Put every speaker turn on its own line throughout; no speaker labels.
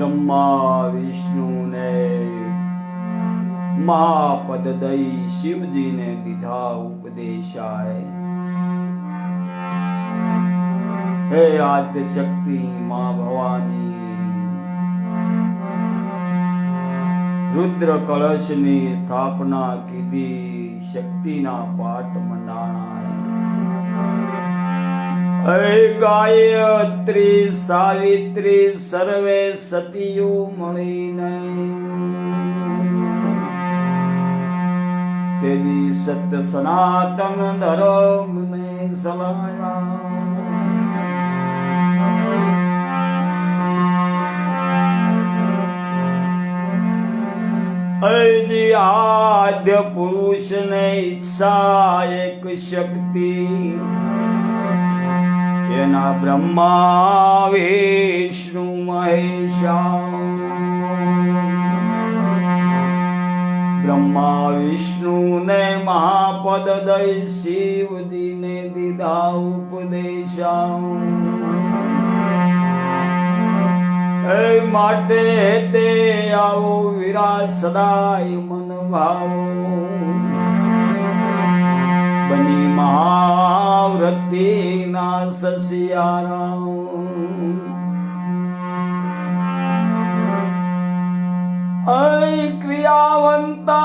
બ્રહ્મા વિષ્ણુને. મહાપદ દઈ શિવજીને દીધા ઉપદેશાય. હે આદ્ય શક્તિ મા ભવાની. રુદ્ર કળશની સ્થાપના કીધી શક્તિના પાઠ મંડાણાય હે ગાયત્રી સાવિત્રી સર્વે સતીયુ મળીને તેની સત્ય સનાતન ધર્મ ને સલાયા. આદ્ય પુરુષ ને ઈચ્છા એક શક્તિ. એના બ્રહ્મા વિષ્ણુ મહેશા બ્રહ્મા વિષ્ણુ ને મહાપદ દઈ શિવજીને દીધા ઉપદેશા એ માટે તે આવો વિરા સદાય મન ભાવો. બની મહાવ્રતિ ના સસિયારા અય ક્રિયાવંતા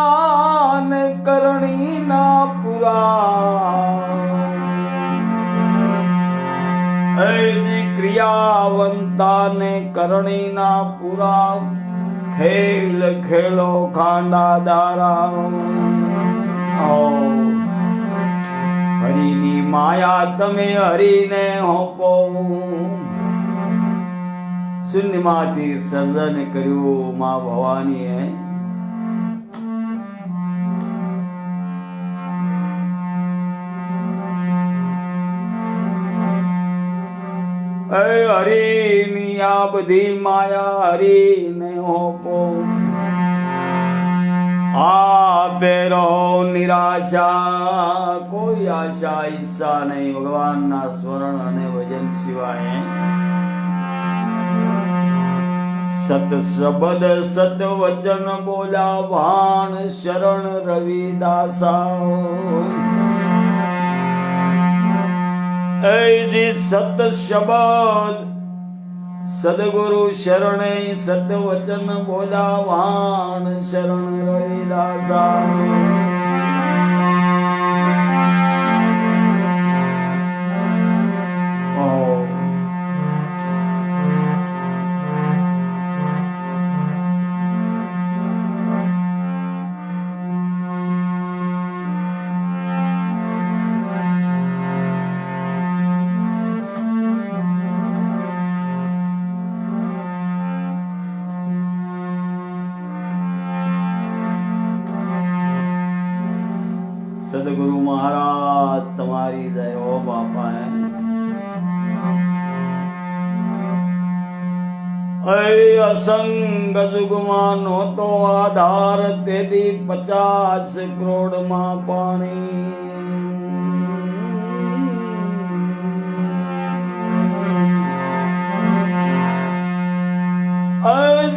ને કરણી ના પુરા ક્રિયાવંતાને કરણીના પુરા ખેલ ખેલો ખાંડા દારા હરિની માયા તમે હરિને હોપો. શૂન્યમાંથી સર્જન કર્યું માં ભવાનીએ. હરિની આ બધી માયા હરિને હોપો. આ બેરો નિરાશા, કોઈ આશા ઈચ્છા નહીં. ભગવાનના સ્મરણ અને ભજન સિવાય સત શબ્દ સત વચન બોલા ભાણ શરણ રવિદાસા. સત શબ્દ સદગુરુ શરણે સદવચન બોલાવાણ શરણ રવિદાસા. અય અસંગ જુગમાં નહોતો આધાર તેથી પચાસ કરોડમાં પાણી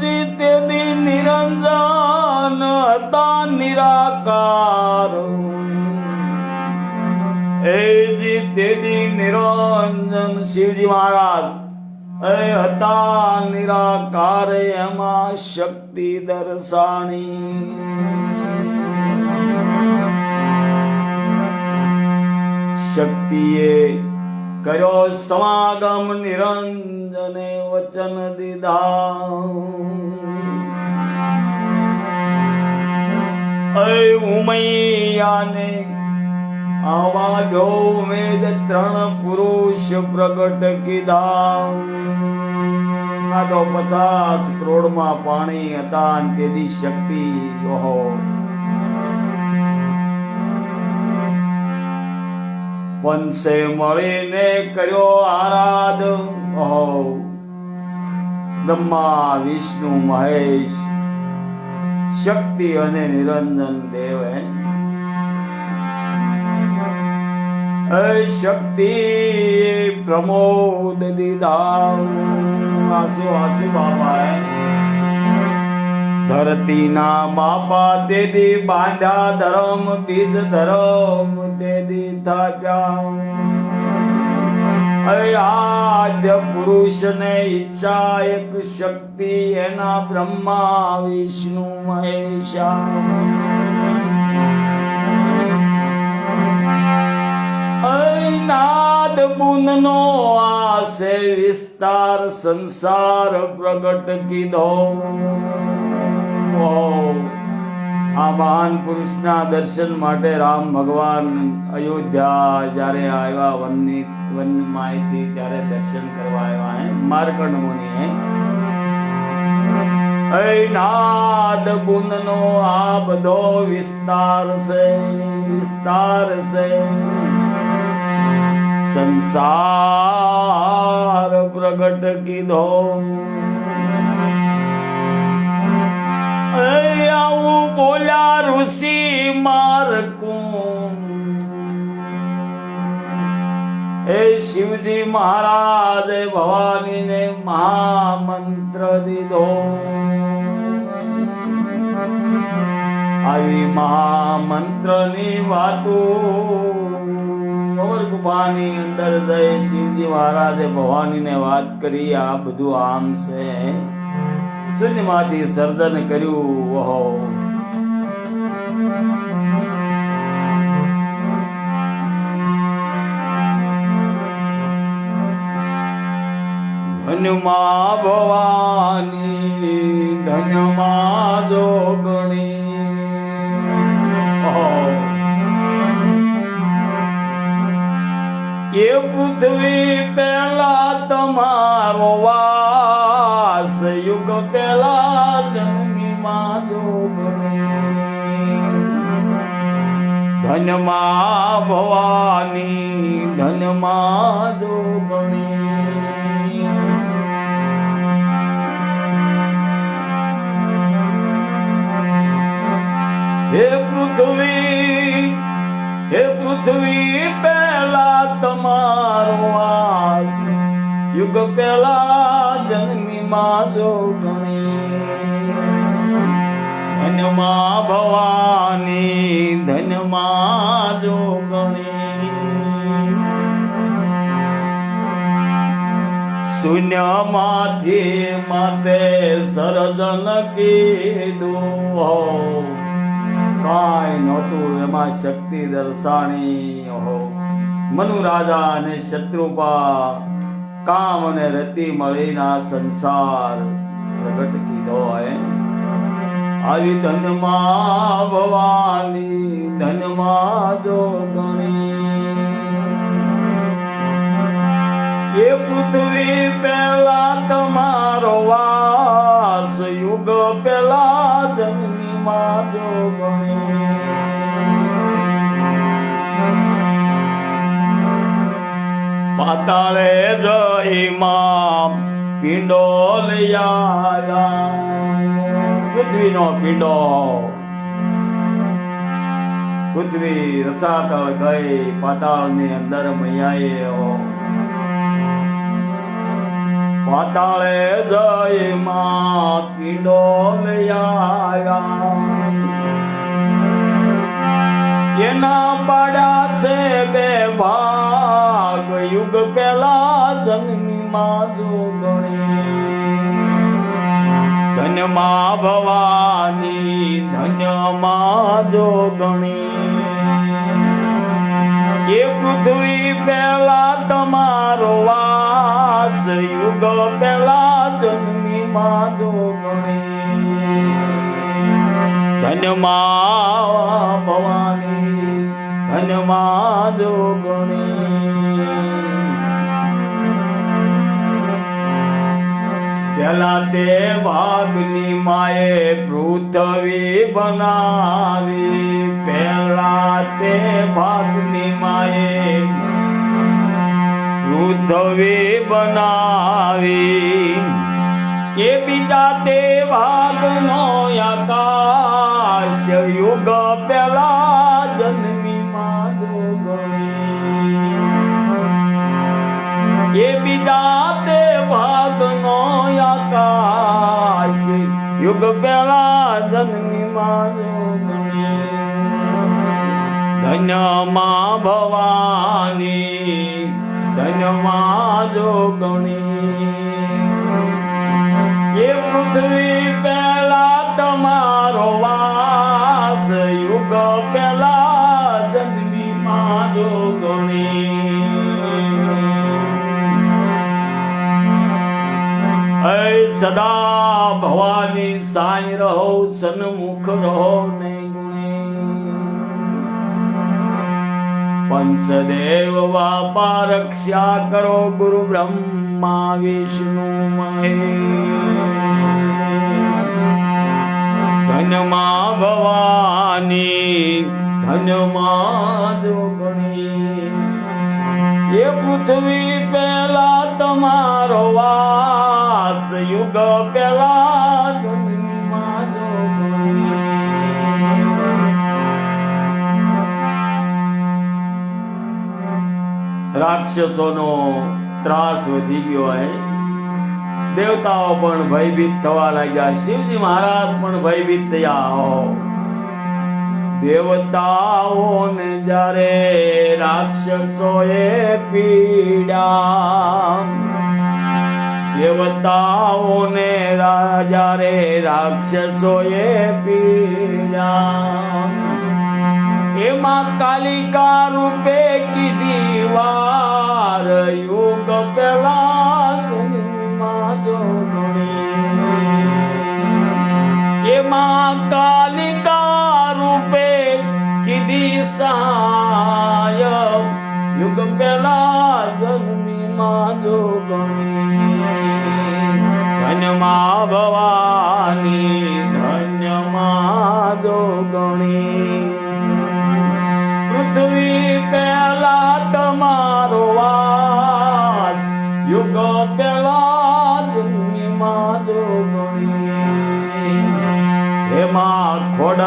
તેથી નિરંજન હતા નિરાકાર એ જી નિરંજન શિવજી મહારાજ એ હતા નિરાકાર એમાં શક્તિ દર્શાણી. શક્તિએ કર્યો સમાગમ નિરંજને વચન દીધા. ઉમૈયાને આવા ગૌમેદ ત્રણ પુરુષ પ્રગટ કીધા આ તો પચાસ કરોડમાં પાણી હતા તેની શક્તિ ઓહો। પંચે મળીને કર્યો આરાધ, ઓહો। બ્રહ્મા, વિષ્ણુ, મહેશ, શક્તિ અને નિરંજન દેવ હે શક્તિ પ્રમોદ દીધા આસુ આસુ બાપા ધરતીના બાપા તેથી બાંધ્યા ધરમ, બીજ ધરમ તેથી થાપ્યા આદ્ય પુરુષ ને ઈચ્છા, એક શક્તિ એના બ્રહ્મા, વિષ્ણુ, મહેશા. નાદ બુંદનો આસે વિસ્તાર સંસાર પ્રગટ કીધો. આ મહાન પુરુષના દર્શન માટે રામ ભગવાન અયોધ્યા જ્યારે આવ્યા, વનની, વન માહિતી ત્યારે દર્શન કરવા આવ્યા હે માર્કંડ મુનિ હે નાદ બુંદનો આ બધો વિસ્તાર છે વિસ્તાર છે. સંસાર પ્રગટ કીધો. આવું બોલ્યા ઋષિ મારકું હે શિવજી મહારાજે ભવાનીને મહામંત્ર દીધો. આવી મહામંત્રની વાતો કવર ગુફાની અંદર જઈ શિવજી મહારાજે ભવાનીને વાત કરી, આ બધું આમ છે. શૂન્યમાંથી સર્જન કર્યું, ઓહો. ધન્યમાં ભવાની ધન્યમાં પૃથ્વી પહેલા તમારો વાસ યુગ પહેલા જન્મી ધનમાં ભવાની ધનમાં દોગણી હે પૃથ્વી પૃથ્વી પહેલા તમારો વાસ યુગ પહેલા જન્મી માધો ગણી. ધનમાં ભવાની, ધનમાં જો ગણી. શૂન્યમાંથી માતે સર્જન કીધું કાંઈ નહોતું, એમાં શક્તિ દર્શાણી, ઓહો. મનુ રાજા અને શત્રુપા કામ અને રતિ મળીના સંસાર પ્રગટ કીધો એ આવી ધનમાં ભવાની ધનમાં જો ગણી. એ પૃથ્વી પહેલા તમારો વાસ, યુગ પહેલા જન્મી માજો પાતાળે જઈ માં પિંડો લઈ આવ્યા પૃથ્વીનો પિંડો. પૃથ્વી રસાતળ ગઈ પાતાળની અંદર મૈયાએ પાતાળે જય માં પીડો એના પાડા છે બે ભાગ, યુગ પેલા જન્મી માં જોગણી. ધન્યમાં ભવાની, ધન્યમાં જોગણી. એ પૃથ્વી પહેલા તમારો વાસ યુગ પહેલા જન્મી માધો ગણી ધન્યમાં ભવાની ધન્યમાં જો ગણી પેલા તે ભાગની માએ પૃથ્વી બનાવી પેલા તે ભાગની માએ ઉદ્ધવે બનાવી એ બીજા દેવાગનો આકાશ યુગ પેલા જન્મી માગો એ બીજા દેવાગનો આકાશ યુગ પેલા જન્મી માગો ધન્ય મા ભવાની ધન્યમાં જોગણી એ પૃથ્વી પહેલા તમારો વાસ, યુગ પહેલા જન્મી માં જોગણી સદા ભવાની સાંઈ રહો, સન્મુખ રહો ને. પંચદેવ બાપા રક્ષા કરો ગુરુ બ્રહ્મા વિષ્ણુ ધનમાં ભવાની, ધનમાં જોગણી એ પૃથ્વી પહેલા તમારો વાસ, યુગ પેલા રાક્ષસોનો ત્રાસ વધી ગયો હોય દેવતાઓ પણ ભયભીત થવા લાગ્યા. શિવજી મહારાજ પણ ભયભીત થયા. દેવતાઓને જ્યારે રાક્ષસોએ પીડા, દેવતાઓને જ્યારે રાક્ષસોએ પીડા એમાં કાલિકા રૂપે કીધી વાર યુગ પેલા. એમાં કાલિકા રૂપે કીધી સહાય યુગ પેલા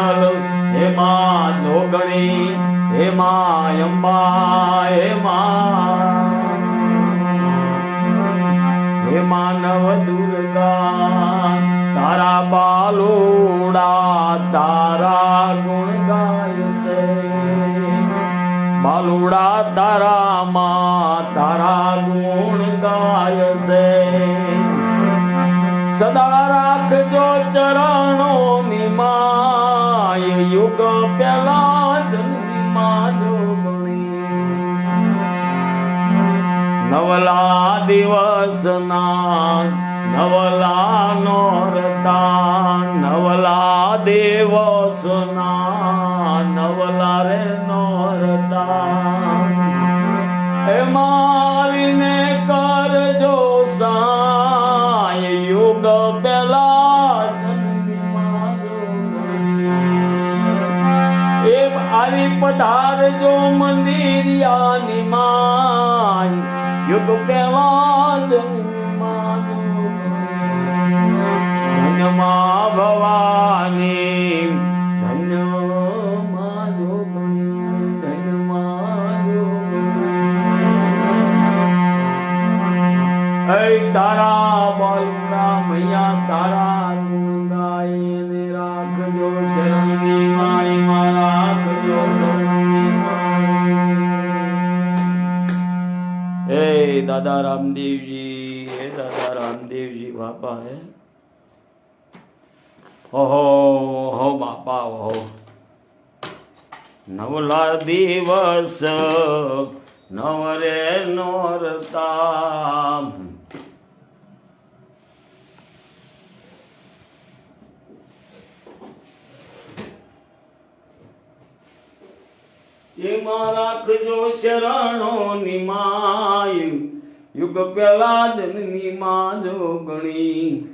હેમાં ખોડલ હેમાં જોગણી હેમાં અંબા હેમાં હે માનવ દુર્ગા, તારા બાલુડા તારા ગુણ ગાય છે. બાલુડા તારા માં, તારા ગુણ ગાય છે. સદા રાખજો ચરણો યુગ પેલા જન્મી માં જોગણી નવલા દિવસના નવલા નોરતા નવલા દિવસના નવલા રે નોરતા એ પેલા. ધન્યમાં ભવાની ધન્ય ધન્યમાં જોગણી. હે તારા બાલુડા રામદેવજી, હે દાદા રામદેવજી, બાપા, હે? ઓહો હો બાપા, ઓહો. નવલા દિવસ, નવરે નોરતા. એમાં રાખજો શરણો નિમાય યુગ પેલા જન્મી માં જોગણી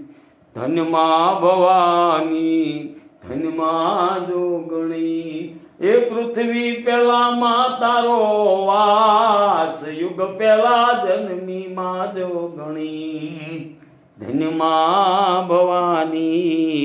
ધનમાં ભવાની, ધનમાં જોગણી એ પૃથ્વી પેલા માં તારો વાસ, યુગ પેલા જન્મી માં જોગણી ધન્યમાં ભવાની.